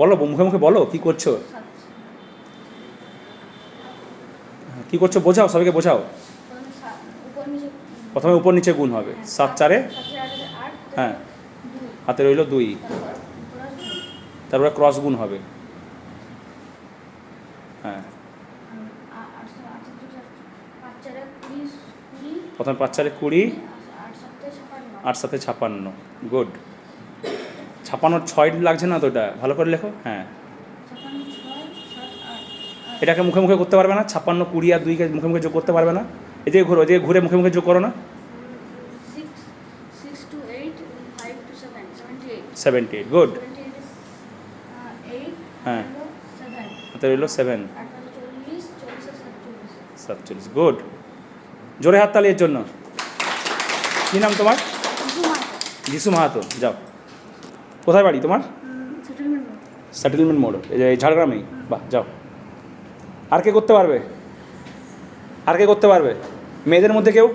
বলো মুখে মুখে বলো কি করছ? সাত কি করছ? বোঝাও সবাইকে বোঝাও। প্রথমে উপর নিচে গুণ হবে। হ্যাঁ, সাত চারে? হ্যাঁ। হাতে রইল দুই। তারপর ক্রস গুণ হবে। হ্যাঁ। প্রথমে পাঁচ চারে কুড়ি আট সাথে ছাপান্ন। গুড ছাপান্ন ছয় লাগছে না তো এটা? ভালো করে লেখো। হ্যাঁ। এটাকে মুখে মুখে করতে পারবে না। ছাপ্পান্ন কুড়ি আর দুইকে মুখে মুখে যোগ করতে পারবে না। এদিকে ঘুরো এদিকে ঘুরে মুখে মুখে যোগ করো না। সেভেন্টি এইট গুড হ্যাঁ। হাতে রইল সেভেন সাতচল্লিশ গুড জোরে হাত তালি এর জন্য। কী নাম তোমার? যিশু মাহাতো যাও। কোথায় বাড়ি তোমার? সেটেলমেন্ট মোড় এই যে এই ঝাড়গ্রামেই। বাহ যাও। আর কে করতে পারবে? আর কে করতে পারবে? মেয়েদের মধ্যে কেউ?